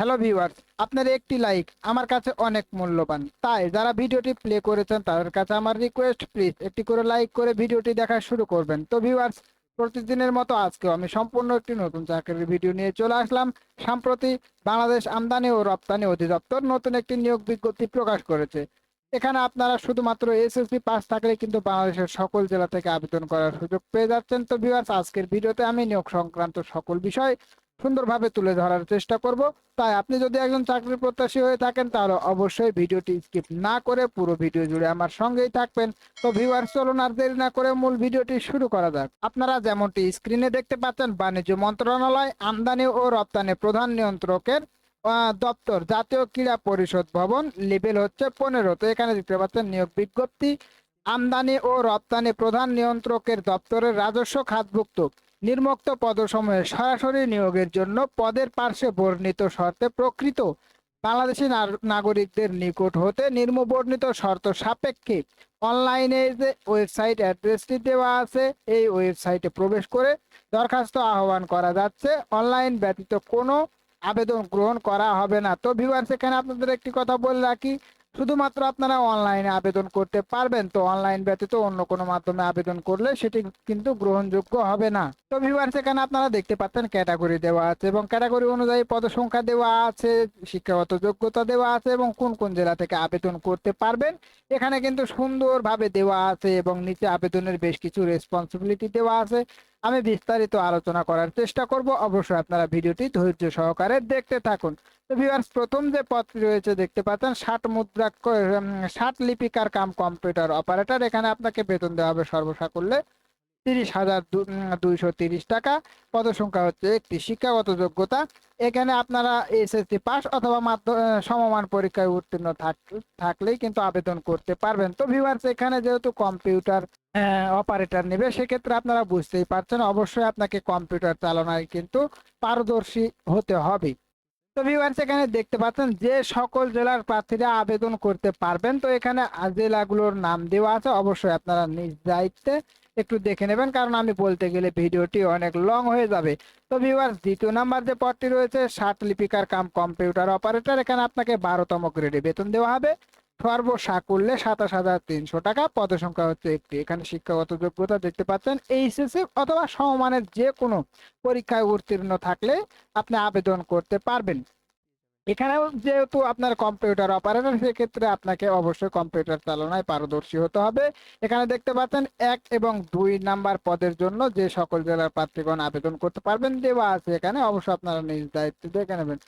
Hello viewers, আপনার একটি like আমার কাছে অনেক মূল্যবান। তাই যারা ভিডিওটি প্লে করেছেন, তাদের কাছে আমার রিকোয়েস্ট প্লিজ একটি করে লাইক করে ভিডিওটি দেখা শুরু করবেন। তো ভিউয়ার্স, প্রতিদিনের মতো আজকেও আমি সম্পূর্ণ একটি নতুন চাকরির ভিডিও নিয়ে চলে আসলাম। সম্প্রতি বাংলাদেশ আমদানি ও রপ্তানি অধিদপ্তর নতুন একটি নিয়োগ বিজ্ঞপ্তি প্রকাশ করেছে। এখানে আপনারা শুধুমাত্র এসএসসি পাস থাকলে কিন্তু বাংলাদেশের সকল জেলা থেকে আবেদন করার সুযোগ পেয়ে যাচ্ছেন। তো ভিউয়ার্স, আজকের ভিডিওতে আমি নিয়োগ সংক্রান্ত সকল বিষয় সুন্দরভাবে তুলে ধরার চেষ্টা করব। তাই আপনি যদি একজন চাকরি প্রত্যাশী হয়ে থাকেন, তাহলে অবশ্যই ভিডিওটি স্কিপ না করে পুরো ভিডিও জুড়ে আমার সঙ্গেই থাকবেন। তো ভিউয়ার চলুন আর দেরি না করে মূল ভিডিওটি শুরু করা যাক। আপনারা যেমনটি স্ক্রিনে দেখতে পাচ্ছেন, বাণিজ্য মন্ত্রণালয়, আমদানি ও রপ্তানি প্রধান নিয়ন্ত্রকের দপ্তর, জাতীয় ক্রীড়া পরিষদ ভবন লেভেল হচ্ছে পনেরো। তো এখানে দেখতে পাচ্ছেন, নিয়োগ বিজ্ঞপ্তি, আমদানি ও রপ্তানি প্রধান নিয়ন্ত্রকের দপ্তরের রাজস্ব খাতভুক্ত। নির্মুক্ত পদসমূহে সরাসরি নিয়োগের জন্য পদের পার্শ্বে বর্ণিত শর্তে প্রকৃত বাংলাদেশি নাগরিকদের নিকট হতে নির্মবর্ণিত শর্ত সাপেক্ষে অনলাইনে যে ওয়েবসাইট অ্যাড্রেসটি দেওয়া আছে, এই ওয়েবসাইটে প্রবেশ করে দরখাস্ত আহ্বান করা যাচ্ছে। অনলাইন ব্যতীত কোনো আবেদন গ্রহণ করা হবে না। তো ভিউয়ার্স এখানে আপনাদের একটি কথা বলে রাখি। শুধুমাত্র আপনারা অনলাইনে আবেদন করতে পারবেন, তো অনলাইন ব্যতীত অন্য কোনো মাধ্যমে আবেদন করলে সেটি কিন্তু গ্রহণযোগ্য হবে না। তো ভিউয়ার্স এখানে আপনারা দেখতে পাচ্ছেন ক্যাটাগরি দেওয়া আছে এবং ক্যাটাগরি অনুযায়ী পদসংখ্যা দেওয়া আছে, শিক্ষাগত যোগ্যতা দেওয়া আছে এবং কোন কোন জেলা থেকে আবেদন করতে পারবেন। এখানে কিন্তু সুন্দরভাবে দেওয়া আছে এবং নিচে আবেদনের বেশ কিছু রেসপন্সিবিলিটি দেওয়া আছে। আমি বিস্তারিত আলোচনা করার চেষ্টা করব। অবশ্যই আপনারা ভিডিওটি ধৈর্য সহকারে দেখতে থাকুন। তো ভিউয়ার্স প্রথম যে পদটি রয়েছে, দেখতে পাচ্ছেন, ষাট মুদ্রা ষাট লিপিকার কাম কম্পিউটার অপারেটর। এখানে আপনাকে বেতন দেওয়া হবে সর্বসাকুল্যে তিরিশ হাজার দুইশো তিরিশ টাকা। পদসংখ্যা হচ্ছে একটি শিক্ষাগত যোগ্যতা। এখানে আপনারা এসএসসি পাস অথবা সমমান পরীক্ষায় উত্তীর্ণ থাক- থাকলেই কিন্তু আবেদন করতে পারবেন। তো ভিউয়ার্স এখানে যেহেতু কম্পিউটার অপারেটর নেবে, সেক্ষেত্রে আপনারা বুঝতেই পারছেন, অবশ্যই আপনাকে কম্পিউটার চালনায় কিন্তু পারদর্শী হতে হবে। তো ভিউয়ার্স এখানে দেখতে পাচ্ছেন যে সকল জেলার প্রার্থীরা আবেদন করতে পারবেন। তো এখানে জেলাগুলোর নাম দেওয়া আছে, অবশ্যই আপনারা নিজ দায়িত্বে একটু দেখে নেবেন, কারণ আমি বলতে গেলে ভিডিওটি অনেক লং হয়ে যাবে। তো ভিউয়ার্স দ্বিতীয় নাম্বার যে পদটি রয়েছে, ষাট লিপিকার কাম কম্পিউটার অপারেটর এখানে আপনাকে বারোতম গ্রেডে বেতন দেওয়া হবে। সর্বসাকুল্যে সাতাশ হাজার তিনশো টাকা পদসংখ্যা হচ্ছে একটি। এখানে শিক্ষাগত যোগ্যতা দেখতে পাচ্ছেন এইচএসসি অথবা সমমানের যে কোনো পরীক্ষায় উত্তীর্ণ থাকলে আপনি আবেদন করতে পারবেন। এখানেও যেহেতু আপনার কম্পিউটার অপারেটর সেক্ষেত্রে আপনাকে অবশ্যই কম্পিউটার চালনায় পারদর্শী হতে হবে। এখানে দেখতে পাচ্ছেন এক এবং দুই নাম্বার পদের জন্য যে সকল জেলার প্রার্থীগণ আবেদন করতে পারবেন, দেওয়া আছে এখানে। অবশ্যই আপনারা নিজ দায়িত্ব দেখে নেবেন।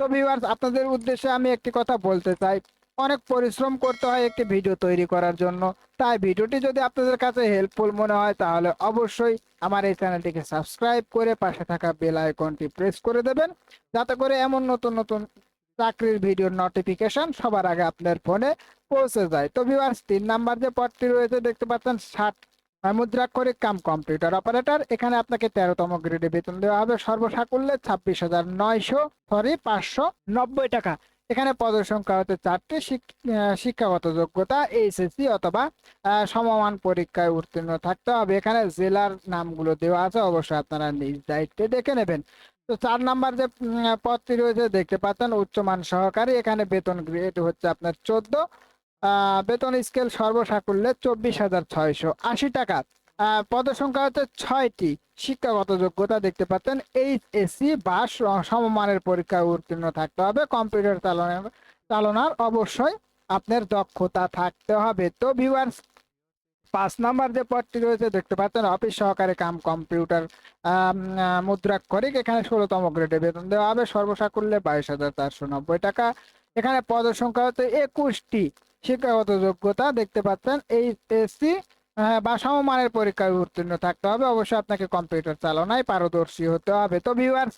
তো ভিউয়ার্স আপনাদের উদ্দেশ্যে আমি একটি কথা বলতে চাই। অনেক পরিশ্রম করতে হয় একটি ভিডিও তৈরি করার জন্য। তাই ভিডিওটি যদি আপনাদের কাছে হেল্পফুল মনে হয়, তাহলে অবশ্যই আমার এই চ্যানেলটিকে সাবস্ক্রাইব করে পাশে থাকা বেল আইকনটি প্রেস করে দেবেন। যাতে করে এমন নতুন নতুন চাকরির ভিডিওর নোটিফিকেশন সবার আগে আপনার ফোনে পৌঁছে যায়। তো ভিউয়ার্স তিন নাম্বার যে পদটি রয়েছে, দেখতে পাচ্ছেন, ষাট মুদ্রাক্ষরিক কাম কম্পিউটার অপারেটর এখানে আপনাকে তেরোতম গ্রেডে বেতন দেওয়া হবে। সর্বসাকুল্যে ছাব্বিশ হাজার নয়শো সরি পাঁচশো নব্বই টাকা। এখানে পদের সংখ্যা হতে চারটি শিক্ষাগত যোগ্যতা এইচএসসি অথবা সমমান পরীক্ষায় উত্তীর্ণ থাকতে হবে। এখানে জেলার নামগুলো দেওয়া আছে, অবশ্যই আপনারা নিজ দায়িত্বে দেখে নেবেন। তো চার নাম্বার যে পদটি রয়েছে, দেখতে পাচ্ছেন, উচ্চমান সহকারী। এখানে বেতন গ্রেড হচ্ছে আপনার চোদ্দ বেতন স্কেল সর্বসাকুল্যে চব্বিশ হাজার ছয়শো আশি টাকা। পদসংখ্যা হচ্ছে ছয়টি। শিক্ষাগত যোগ্যতা দেখতে পাচ্ছেন এইচএসসি বা স- সমমানের পরীক্ষায় উত্তীর্ণ থাকতে হবে, কম্পিউটার চালনার চালনার অবশ্যই আপনার দক্ষতা থাকতে হবে। তো ভিউয়ার্স পাঁচ নাম্বার যে পদটি রয়েছে, দেখতে পাচ্ছেন অফিস সহকারে কাম কম্পিউটার মুদ্রাক্ষরিক, এখানে ষোলোতম গ্রেডে বেতন দেওয়া হবে, সর্বসাকুল্যে বাইশ হাজার চারশো নব্বই টাকা। এখানে পদের সংখ্যা হচ্ছে একুশটি। শিক্ষাগত যোগ্যতা দেখতে পাচ্ছেন এইচএসসি বা সমমানের পরীক্ষায় উত্তীর্ণ থাকতে হবে। অবশ্যই আপনাকে কম্পিউটার চালনায় পারদর্শী হতে হবে। তো ভিউয়ার্স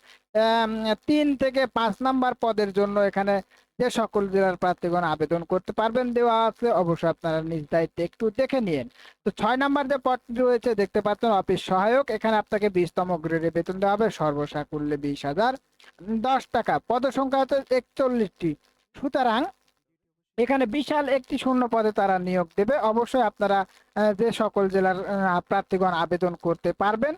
তিন থেকে পাঁচ নাম্বার পদের জন্য এখানে যে সকল জেলার প্রার্থীগণ আবেদন করতে পারবেন দেওয়া আছে। অবশ্যই আপনারা নিজ দায়িত্বে একটু দেখে নিন। তো ছয় নাম্বার যে পদটি রয়েছে, দেখতে পাচ্ছেন অফিস সহায়ক। এখানে আপনাকে বিশতম গ্রেডে বেতন দেওয়া হবে। সর্বসাকুল্যে বিশ হাজার দশ টাকা। পদসংখ্যা হচ্ছে একচল্লিশটি। সুতরাং এখানে বিশাল একটি শূন্য পদে তারা নিয়োগ দেবে। অবশ্যই আপনারা যে সকল জেলার প্রার্থীগণ আবেদন করতে পারবেন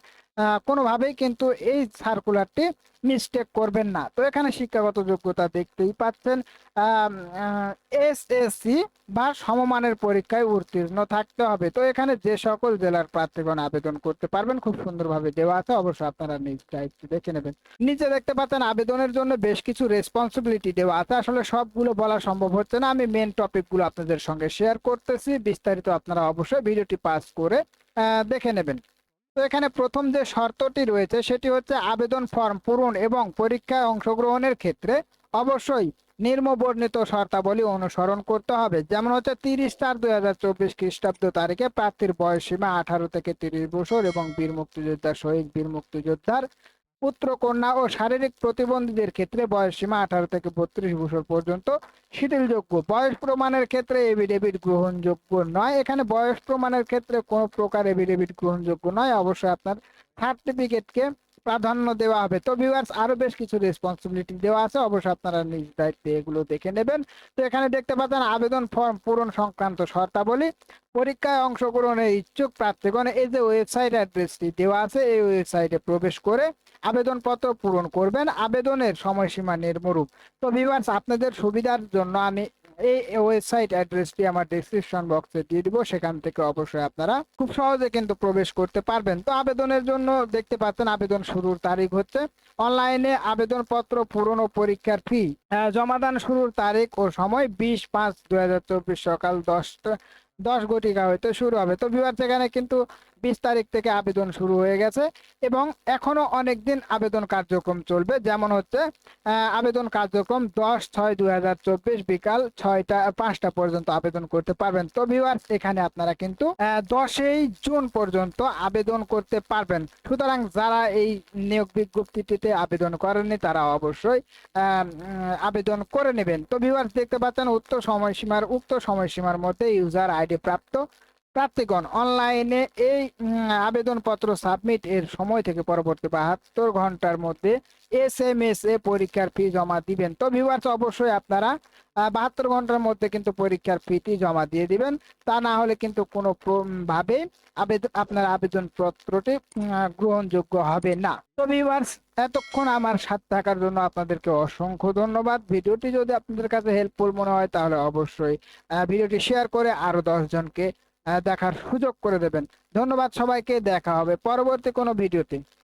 কোনোভাবেই কিন্তু এই সার্কুলারটি মিস্টেক করবেন না। তো এখানে শিক্ষাগত যোগ্যতা দেখতেই পাচ্ছেন এসএসসি বা সমমানের পরীক্ষায় উত্তীর্ণ থাকতে হবে। তো এখানে যে সকল জেলার প্রার্থীগণ আবেদন করতে পারবেন, খুব সুন্দরভাবে দেওয়া আছে, অবশ্যই আপনারা নিজ দায়িত্ব দেখে নেবেন। নিচে দেখতে পাচ্ছেন, আবেদনের জন্য বেশ কিছু রেসপন্সিবিলিটি দেওয়া আছে। আসলে সবগুলো বলা সম্ভব হচ্ছে না, আমি মেন টপিকগুলো আপনাদের সঙ্গে শেয়ার করতেছি, বিস্তারিত আপনারা অবশ্যই ভিডিওটি পাস করে দেখে নেবেন। তো এখানে প্রথম যে শর্তটি রয়েছে, সেটি হচ্ছে আবেদন ফর্ম পূরণ এবং পরীক্ষায় অংশগ্রহণের ক্ষেত্রে অবশ্যই নিম্নবর্ণিত শর্তাবলী অনুসরণ করতে হবে। যেমন হচ্ছে তিরিশ চার দুই হাজার চব্বিশ খ্রিস্টাব্দ তারিখে প্রার্থীর বয়স সীমা আঠারো থেকে তিরিশ বছর এবং বীর মুক্তিযোদ্ধা শহীদ বীর মুক্তিযোদ্ধার পুত্র, কন্যা ও শারীরিক প্রতিবন্ধীদের ক্ষেত্রে বয়স সীমা আঠারো থেকে বত্রিশ বছর পর্যন্ত শিথিলযোগ্য। বয়স প্রমাণের ক্ষেত্রে এভিডেভিট গ্রহণযোগ্য নয়। এখানে বয়স প্রমাণের ক্ষেত্রে কোনো প্রকার এভিডেভিট গ্রহণযোগ্য নয়। অবশ্যই আপনার সার্টিফিকেটকে প্রাধান্য দেওয়া হবে। তো ভিউয়ার্স আরও বেশ কিছু রেসপন্সিবিলিটি দেওয়া আছে। অবশ্যই আপনারা নিজ দায়িত্বে এগুলো দেখে নেবেন। তো এখানে দেখতে পাচ্ছেন, আবেদন ফর্ম পূরণ সংক্রান্ত শর্তাবলী। পরীক্ষায় অংশগ্রহণের ইচ্ছুক প্রার্থীগণ, এই যে ওয়েবসাইট অ্যাড্রেসটি দেওয়া আছে, এই ওয়েবসাইটে প্রবেশ করে আবেদনপত্র পূরণ করবেন। আবেদনের সময়সীমা নির্মরূপ। তো ভিউয়ার্স আপনাদের সুবিধার জন্য আমি এই ওয়েবসাইট অ্যাড্রেসটি আমার ডেসক্রিপশন বক্সে দিয়ে দিব। সেখান থেকে অবশ্যই আপনারা খুব সহজে কিন্তু প্রবেশ করতে পারবেন। তো আবেদনের জন্য দেখতে পাচ্ছেন, আবেদন শুরুর তারিখ হচ্ছে। অনলাইনে আবেদনপত্র পূরণ ও পরীক্ষার ফি জমাদান শুরুর তারিখ ও সময় বিশ পাঁচ দু সকাল দশটা, দশ ঘটিকা হয়তো শুরু হবে। তো বিবার সেখানে কিন্তু বিশ তারিখ থেকে আবেদন শুরু হয়ে গেছে এবং এখনও অনেক দিন আবেদন কার্যক্রম চলবে। যেমন হচ্ছে আবেদন কার্যক্রম দশ ছয় দুই হাজার চব্বিশ বিকাল ছয়টা, পাঁচটা পর্যন্ত আবেদন করতে পারবেন। তো ভিউয়ার্স এখানে আপনারা কিন্তু দশই জুন পর্যন্ত আবেদন করতে পারবেন। সুতরাং যারা এই নিয়োগ বিজ্ঞপ্তিটিতে আবেদন করেননি, তারা অবশ্যই আবেদন করে নেবেন। তো ভিউয়ার্স দেখতে পাচ্ছেন উক্ত সময়সীমার উক্ত সময়সীমার মধ্যে ইউজার আইডি প্রাপ্ত প্রার্থীগণ অনলাইনে এই আবেদনপত্র সাবমিট এর সময় থেকে পরবর্তী বাহাত্তর ঘণ্টার মধ্যে এস এম এস এ পরীক্ষার ফি জমা দিবেন। তো ভিউয়ার্স অবশ্যই আপনারা বাহাত্তর ঘণ্টার মধ্যে কিন্তু পরীক্ষার ফিটি জমা দিয়ে দিবেন। তা না হলে কিন্তু কোনো ভাবে আবেদন আপনার আবেদনপত্রটি গ্রহণযোগ্য হবে না। তো ভিউয়ার্স এতক্ষণ আমার সাথে থাকার জন্য আপনাদেরকে অসংখ্য ধন্যবাদ। ভিডিওটি যদি আপনাদের কাছে হেল্পফুল মনে হয় তাহলে অবশ্যই ভিডিওটি শেয়ার করে আরও দশ জনকে আহ, দেখার সুযোগ করে দেবেন। ধন্যবাদ সবাইকে দেখা হবে পরবর্তী কোনো ভিডিওতে।